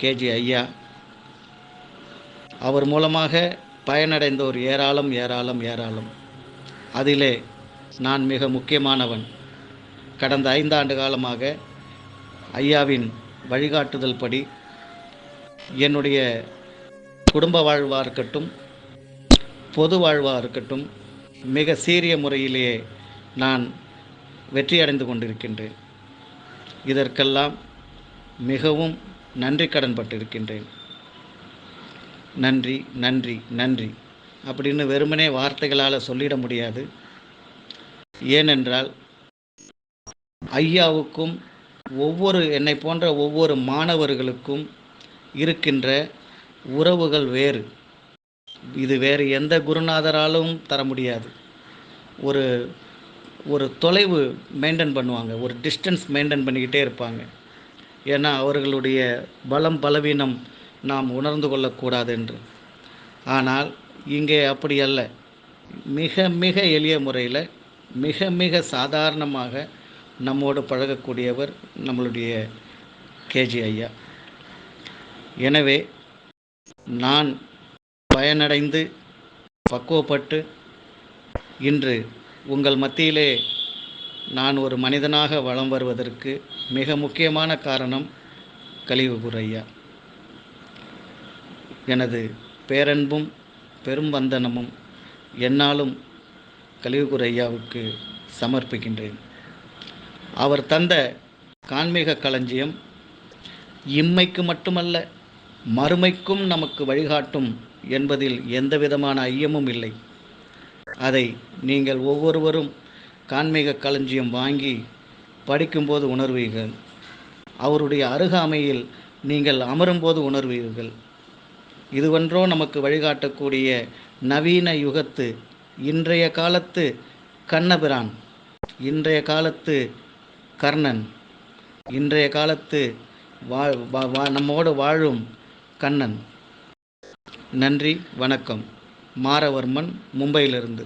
KG ஐயா. அவர் மூலமாக பயனடைந்தோர் ஏராளம் ஏராளம் ஏராளம். அதிலே நான் மிக முக்கியமானவன். கடந்த ஐந்தாண்டு காலமாக ஐயாவின் வழிகாட்டுதல் படி என்னுடைய குடும்ப வாழ்வாக இருக்கட்டும் பொது வாழ்வாக இருக்கட்டும் மிக சீரிய முறையிலேயே நான் வெற்றியடைந்து கொண்டிருக்கின்றேன். இதற்கெல்லாம் மிகவும் நன்றி கடன் பட்டிருக்கின்றேன். நன்றி நன்றி நன்றி அப்படின்னு வெறுமனே வார்த்தைகளால் சொல்லிட முடியாது. ஏனென்றால் ஐயாவுக்கும் ஒவ்வொரு என்னை போன்ற ஒவ்வொரு மாணவர்களுக்கும் இருக்கின்ற உறவுகள் வேறு. இது வேறு எந்த குருநாதராலும் தர முடியாது. ஒரு ஒரு தொலைவு மெயின்டைன் பண்ணுவாங்க. ஒரு டிஸ்டன்ஸ் மெயின்டைன் பண்ணிக்கிட்டே இருப்பாங்க. ஏன்னா அவர்களுடைய பலம் பலவீனம் நாம் உணர்ந்து கொள்ளக்கூடாது என்று ஆனால் இங்கே அப்படி அல்ல. மிக மிக எளிய முறையில் மிக மிக சாதாரணமாக நம்மோடு பழகக்கூடியவர் நம்மளுடைய கேஜி ஐயா. எனவே நான் பயனடைந்து பக்குவப்பட்டு இன்று உங்கள் மத்தியிலே நான் ஒரு மனிதனாக வலம் வருவதற்கு மிக முக்கியமான காரணம் கலிவுகுர் ஐயா. எனது பேரன்பும் பெரும் வந்தனமும் என்னாலும் கலிவுகுர் ஐயாவுக்கு சமர்ப்பிக்கின்றேன். அவர் தந்த கான்மீக களஞ்சியம் இம்மைக்கு மட்டுமல்ல மறுமைக்கும் நமக்கு வழிகாட்டும் என்பதில் எந்த விதமான ஐயமும் இல்லை. அதை நீங்கள் ஒவ்வொருவரும் கான்மீக களஞ்சியம் வாங்கி படிக்கும்போது உணர்வீர்கள். அவருடைய அருகாமையில் நீங்கள் அமரும்போது உணர்வீர்கள். இதுவன்றோ நமக்கு வழிகாட்டக்கூடிய நவீன யுகத்து இன்றைய காலத்து கண்ணபிரான் இன்றைய காலத்து கர்ணன் இன்றைய காலத்து வாழ் வா வா- நம்மோடு வாழும் கண்ணன். நன்றி வணக்கம். மாரவர்மன் மும்பையிலிருந்து.